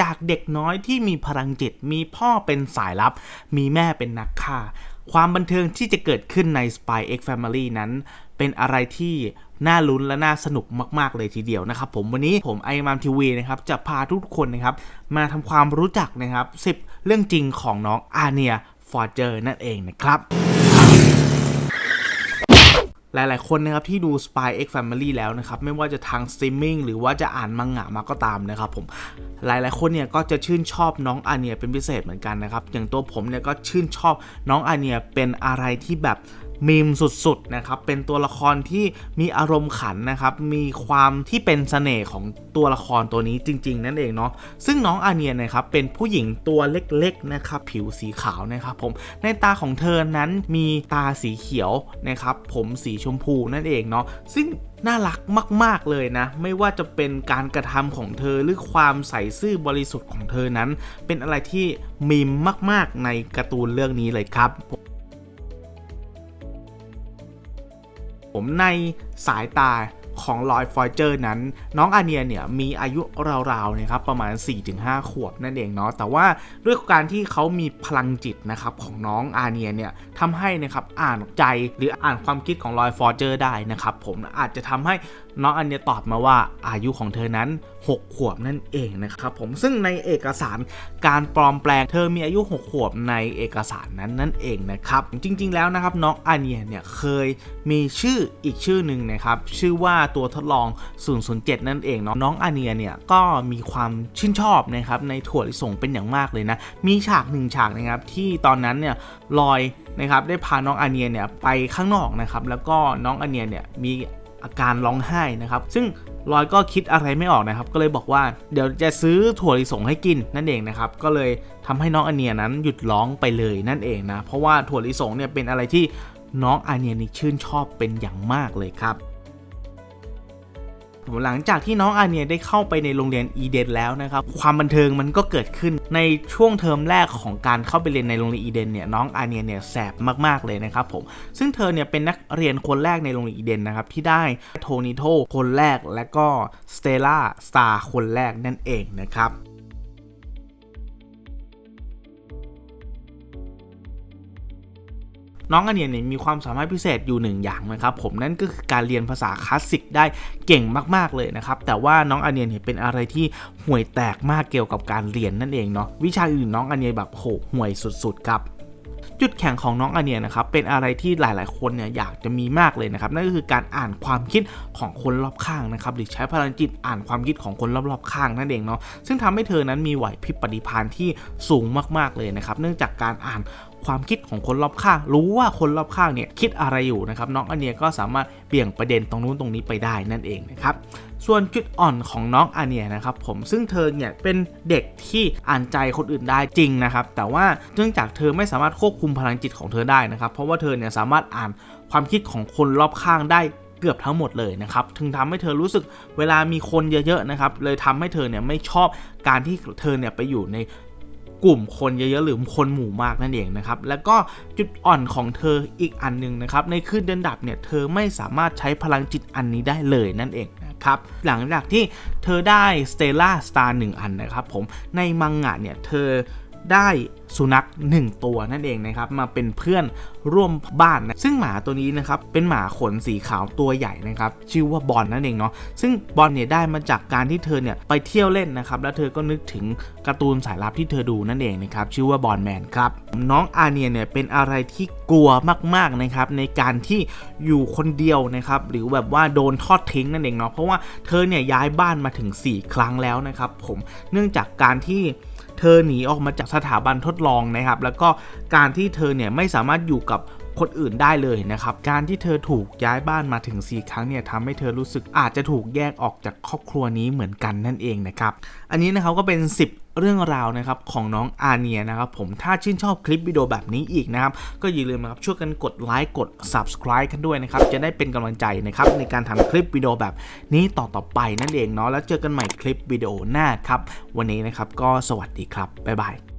จากเด็กน้อยที่มีพลังจิต มีพ่อเป็นสายลับ มีแม่เป็นนักฆ่า ความบันเทิงที่จะเกิดขึ้นใน Spy X Family นั้น เป็นอะไรที่น่าลุ้นและน่าสนุกมาก ๆ เลยทีเดียวนะครับ ผมวันนี้ผมไอมามทีวีนะครับ จะพาทุกคนนะครับ มาทำความรู้จักนะครับ 10 เรื่องจริงของน้องอาเนียฟอร์เจอร์นั่นเองนะครับ หลาย ๆ คนนะครับที่ดู Spy X Family แล้วนะครับไม่ว่าจะทางสตรีมมิ่งหรือว่าจะอ่านมังงะมาก็ตามนะครับผมหลาย ๆ คนเนี่ยก็จะชื่นชอบน้องอาเนียเป็นพิเศษเหมือนกันนะครับอย่างตัวผมเนี่ยก็ชื่นชอบน้องอาเนียเป็นอะไรที่แบบ มีมสุดๆนะครับเป็นตัวละครที่มีอารมณ์ขันนะครับมีความที่เป็นเสน่ห์ของตัวละครตัวนี้จริง ๆ นั่นเองเนาะซึ่งน้องอาเนียนะครับเป็นผู้หญิงตัวเล็กๆนะครับผิวสีขาวนะครับผมในตาของเธอนั้นมีตาสีเขียวนะครับผมสีชมพูนั่นเองเนาะซึ่งน่ารักมาก ๆ เลยนะ ไม่ว่าจะเป็นการกระทำของเธอหรือความใส่ซื่อบริสุทธิ์ของเธอนั้น เป็นอะไรที่มีมมาก ๆ ในการ์ตูนเรื่องนี้เลยครับ ผมในสายตาของลอยฟอยเจอร์นั้น น้องอาเนียเนี่ยมีอายุราวๆนะครับประมาณ 4-5 ขวบนั่นเองเนาะแต่ว่าด้วยการที่เขามีพลังจิตนะครับของน้องอาเนียเนี่ยทำให้นะครับอ่านใจหรืออ่านความคิดของลอยฟอยเจอร์ได้นะครับผมอาจจะทำให้น้องอาเนียตอบมาว่าอายุของเธอนั้น 6 ขวบนั่นเองนะครับผมซึ่งในเอกสารการปลอมแปลงเธอมีอายุ 6 ขวบในเอกสารนั้นนั่นเองนะครับจริง ๆ แล้วนะครับน้องอาเนียเนี่ยเคยมีชื่ออีกชื่อหนึ่งนะครับชื่อว่าตัวทดลอง 007 นั่นเองเนาะน้องอาเนียเนี่ยก็มีความชื่นชอบนะครับในถั่วลิสงเป็นอย่างมากเลยนะมีฉากหนึ่งฉากนะครับที่ตอนนั้นเนี่ยลอยนะครับได้พาน้องอาเนียเนี่ยไปข้างนอกนะครับแล้วก็น้องอาเนียเนี่ยมีอาการร้องไห้นะครับ ซึ่ง ลอยก็คิดอะไรไม่ออกนะครับ ก็เลยบอกว่าเดี๋ยวจะซื้อถั่วลิสงให้กินนั่นเองนะครับ ก็เลยทำให้น้องอาเนียนั้นหยุดร้องไปเลยนั่นเองนะ เพราะว่าถั่วลิสงเนี่ยเป็นอะไรที่น้องอาเนียนี่ชื่นชอบเป็นอย่างมากเลยครับ หลังจากที่น้องอาเนียได้เข้าไปในโรงเรียนอีเดนแล้วนะครับ ความบันเทิงมันก็เกิดขึ้นในช่วงเทอมแรกของการเข้าไปเรียนในโรงเรียนอีเดนเนี่ยน้องอาเนียเนี่ยแสบมากๆเลยนะครับผมซึ่งเธอเนี่ยเป็นนักเรียนคนแรกในโรงเรียนอีเดนนะครับที่ได้โทนิโตคนแรกและก็สเตล่าสตาร์คนแรกนั่นเองนะครับ น้องอันเนียเนี่ยมีความสามารถพิเศษอยู่หนึ่งอย่างนะครับผมนั่นก็คือการเรียนภาษาคลาสสิกได้เก่งมากๆเลยนะครับแต่ว่าน้องอันเนียเนี่ยเป็นอะไรที่ห่วยแตกมากเกี่ยวกับการเรียนนั่นเองเนาะวิชาอื่นน้องอันเนียแบบโหห่วยสุดๆครับจุดแข็งของน้องอเนียนะครับเป็นอะไรที่หลาย ๆ คนเนี่ยอยากจะมีมากเลยนะครับนั่นก็คือการอ่านความคิดของคนรอบข้างนะครับหรือใช้พลังจิตอ่านความคิดของคนรอบๆข้างนั่นเองเนาะซึ่งทำให้เธอนั้นมีไหวพริบปฏิภาณที่สูงมาก ๆ เลยนะครับเนื่องจากการอ่าน ความคิดของคนรอบข้าง รู้ว่าคนรอบข้างเนี่ยคิดอะไรอยู่นะครับน้องอเนียก็สามารถเบี่ยงประเด็นตรงนู้นตรงนี้ไปได้นั่นเองนะครับส่วนจุดอ่อนของน้องอาเนียนะครับผมซึ่งเธอเนี่ยเป็นเด็กที่อ่านใจคนอื่นได้จริงนะครับ แต่ว่าเนื่องจากเธอไม่สามารถควบคุมพลังจิตของเธอได้นะครับ เพราะว่าเธอเนี่ยสามารถอ่านความคิดของคนรอบข้างได้เกือบทั้งหมดเลยนะครับ ถึงทำให้เธอรู้สึกเวลามีคนเยอะๆนะครับ เลยทำให้เธอเนี่ยไม่ชอบการที่เธอเนี่ยไปอยู่ใน กลุ่มคนเยอะๆหรือคนหมู่มากนั่นเองนะครับ แล้วก็จุดอ่อนของเธออีกอันหนึงนะครับ ในคืนเดินดับเนี่ยเธอไม่สามารถใช้พลังจิตอันนี้ได้เลยนั่นเองนะครับ หลังจากที่เธอได้สเตล่าสตาร์หนึ่งอันนะครับผมในมังงะเนี่ยเธอ ได้สุนัข 1 ตัวนั่นเองนะครับมาเป็นเพื่อนร่วมบ้านนะซึ่งหมาตัวนี้นะครับเป็นหมาขนสีขาวตัวใหญ่นะครับชื่อว่าบอลนั่นเองเนาะซึ่งบอลเนี่ยได้มาจากการที่เธอเนี่ยไปเที่ยวเล่นนะครับแล้วเธอก็นึกถึงการ์ตูนสายลับที่เธอดูนั่นเองนะครับชื่อว่าบอลแมนครับน้องอาเนียเนี่ยเป็นอะไรที่กลัวมากๆนะครับในการที่อยู่คนเดียวนะครับหรือแบบว่าโดนทอดทิ้งนั่นเองเนาะเพราะว่าเธอเนี่ยย้ายบ้านมาถึง 4 ครั้งแล้วนะครับผมเนื่องจากการที่ เธอหนีออกมาจากสถาบันทดลองนะครับ แล้วก็การที่เธอเนี่ยไม่สามารถอยู่กับ คนอื่นได้เลยนะครับการที่เธอถูกย้ายบ้านมาถึง 4 ครั้งเนี่ยทำให้เธอรู้สึกอาจจะถูกแยกออกจากครอบครัวนี้เหมือนกันนั่นเองนะครับอันนี้นะครับก็เป็น 10เรื่องราวนะครับของน้องอาเนียนะครับผมถ้าชื่นชอบคลิปวิดีโอแบบนี้อีกนะครับก็อย่าลืมนะครับช่วยกันกดไลค์กด subscribe กันด้วยนะครับจะได้เป็นกำลังใจนะครับในการทำคลิปวิดีโอแบบนี้ต่อๆไปนั่นเองเนาะแล้วเจอกันใหม่คลิปวิดีโอหน้าครับวันนี้นะครับก็สวัสดีครับบ๊ายบาย